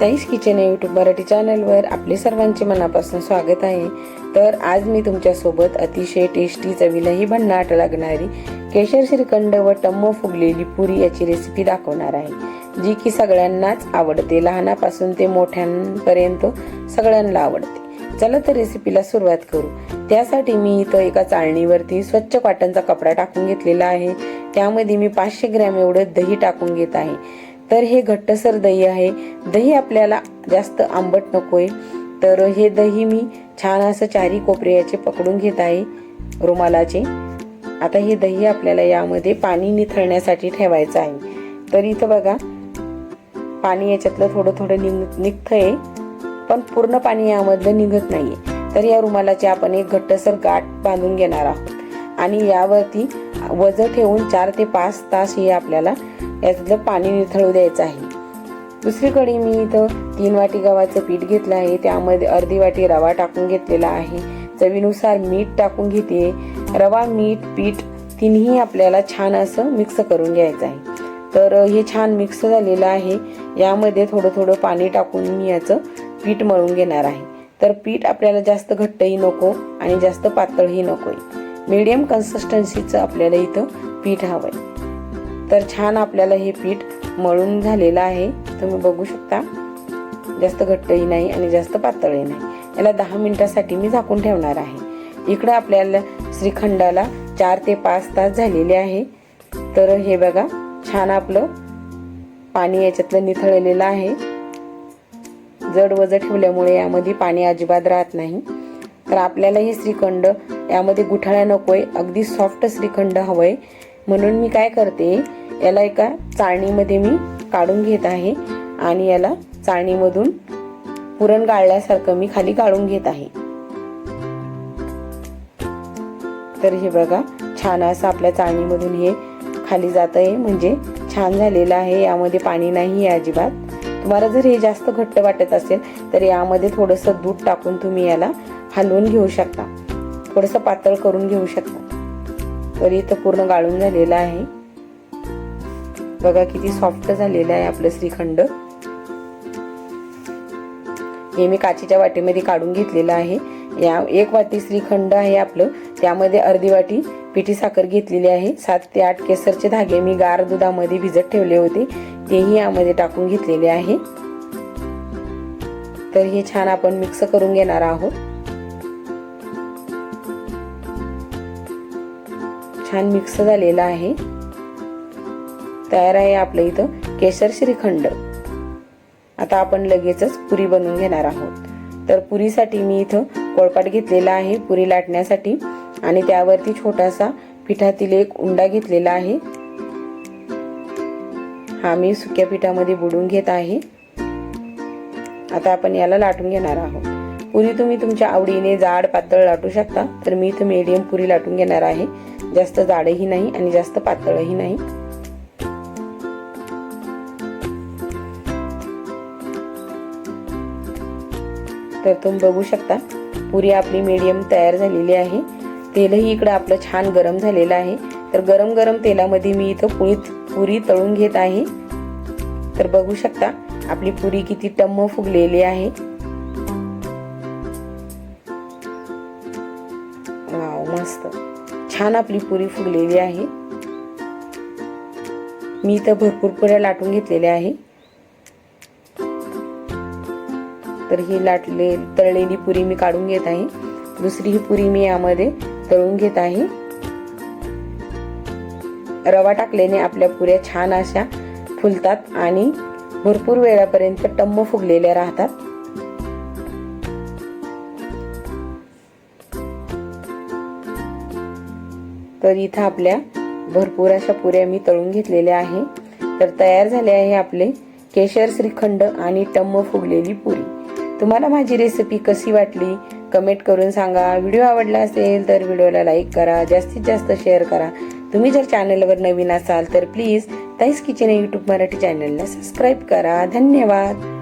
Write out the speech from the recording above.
ताईस kitchen या YouTube Marathi चॅनलवर आपले सर्वांचे मनापासून स्वागत आहे. तर आज मी तुमच्यासोबत अतिशय टेस्टी चवीलाही भन्नाट लागणारी केशर श्रीखंड व टम्म फुगलेली पुरी याची रेसिपी दाखवणार आहे. जी की सगळ्यांनाच आवडते. लहानापासून ते मोठ्यांपर्यंत सगळ्यांना आवडते. चला तर रेसिपीला सुरुवात करू. त्यासाठी मी इथं एका चाळणीवरती स्वच्छ कॉटनचा कपडा टाकून घेतलेला आहे. त्यामध्ये मी पाचशे ग्रॅम एवढं दही टाकून घेत आहे. तर हे घट्टसर दही आहे. दही आपल्याला जास्त आंबट नकोय. तर हे दही मी छान असं चारी कोपरे याचे पकडून घेत आहे रुमालाचे. आता हे दही आपल्याला यामध्ये पाणी निथळण्यासाठी ठेवायचं आहे. तर इथं बघा पाणी याच्यातलं थोडं थोडं निघ निघतंय. पण पूर्ण पाणी यामधलं निघत नाहीये. तर या रुमालाचे आपण एक घट्टसर गाठ बांधून घेणार आहोत. आणि यावरती वजं ठेवून चार ते पाच तास हे आपल्याला यातलं पाणी निथळू द्यायचं आहे. दुसरीकडे मी इथं तीन वाटी गव्हाचं पीठ घेतलं आहे. त्यामध्ये अर्धी वाटी रवा टाकून घेतलेला आहे. चवीनुसार मीठ टाकून घेते. रवा मीठ पीठ तिन्ही आपल्याला छान असं मिक्स करून घ्यायचं आहे. तर हे छान मिक्स झालेलं आहे. यामध्ये थोडं थोडं पाणी टाकून मी याचं पीठ मळून घेणार आहे. तर पीठ आपल्याला जास्त घट्टही नको आणि जास्त पातळही नकोय. मीडियम कन्सिस्टन्सीचं आपल्याला इथं पीठ हवं आहे तर छान आपल्याला हे पीठ मळून झालेलं आहे. तुम्ही बघू शकता. जास्त घट्टही नाही आणि जास्त पातळही नाही. याला दहा मिनिटासाठी मी झाकून ठेवणार आहे. इकडं आपल्याला श्रीखंडाला चार ते पाच तास झालेले आहे. तर हे बघा छान आपलं पाणी याच्यातलं निथळलेलं आहे. जड वज ठेवल्यामुळे यामध्ये पाणी अजिबात राहत नाही. तर आपल्याला हे श्रीखंड यामध्ये गुठाळ्या नकोय. अगदी सॉफ्ट श्रीखंड हवंय. म्हणून मी काय करते याला एका चाळणीमध्ये मी काढून घेत आहे आणि याला चाळणीमधून पुरण गाळल्यासारखं मी खाली काढून घेत आहे. तर हे बघा छान असं आपल्या चाळणीमधून हे खाली जात आहे. म्हणजे छान झालेलं आहे. यामध्ये पाणी नाही आहे अजिबात. तुम्हाला जर हे जास्त घट्ट वाटत असेल तर यामध्ये थोडंसं दूध टाकून तुम्ही याला हलवून घेऊ शकता. थोडंसं पातळ करून घेऊ शकता. तर इथं पूर्ण गाळून झालेलं आहे. बघा किती सॉफ्ट झालेलं आहे आपलं श्रीखंड. हे मी काचेच्या वाटीमध्ये काढून घेतलेलं आहे. या एक वाटी श्रीखंड आहे आपलं. त्यामध्ये अर्धी वाटी पिठी साखर घेतलेली आहे. सात ते आठ केसरचे धागे मी गार दुधामध्ये भिजत ठेवले होते. तेही यामध्ये टाकून घेतलेले आहे. तर हे छान आपण मिक्स करून घेणार आहोत. छान मिक्स झालेला आहे. तयार आहे आपलं इथं केशर श्रीखंड आता आपण लगेचच पुरी बनवून घेणार आहोत. तर पुरीसाठी मी इथं पोळपाट घेतलेला आहे पुरी लाटण्यासाठी. आणि त्यावरती छोटासा पिठातील एक उंडा घेतलेला आहे. हा मी सुक्या पिठामध्ये बुडून घेत आहे. आता आपण याला लाटून घेणार आहोत. पुरी तुम्ही तुमच्या आवडीने जाड पातळ लाटू शकता. तर मी इथं मीडियम पुरी लाटून घेणार आहे. जास्त जाडही नाही आणि जास्त पातळही नाही. तर तुम्ही बघू शकता पुरी आपली मीडियम तयार झालेली आहे. तेलही इकडं आपलं छान गरम झालेलं आहे. तर गरम गरम तेलामध्ये मी इथं पुरी पुरी तळून घेत आहे. तर बघू शकता आपली पुरी किती टम्म फुगलेली आहे. वाव मस्त. छान आपली पुरी फुगलेली आहे. मी इथं भरपूर पुऱ्या लाटून घेतलेल्या आहे. तर ही लाटले तळलेली पुरी मी काढून घेत आहे. दुसरी ही पुरी मी यामध्ये तळून घेत आहे. रवा टाकल्याने आपल्या पुऱ्या छान अशा फुलतात आणि भरपूर वेळापर्यंत टम्म फुगलेल्या राहतात. तर इथं आपल्या भरपूर अशा पुऱ्या मी तळून घेतलेल्या आहे. तर तयार झाले आहे आपले केशर श्रीखंड आणि टम्म फुगलेली पुरी. तुम्हाला माझी रेसिपी कशी वाटली? कमेंट करून सांगा. व्हिडिओ आवडला असेल तर व्हिडिओला लाईक करा. जास्तीत जास्त शेअर करा. तुम्ही जर चॅनलवर नवीन असाल तर please Tai's kitchen YouTube Marathi चॅनलला सबस्क्राईब करा. धन्यवाद.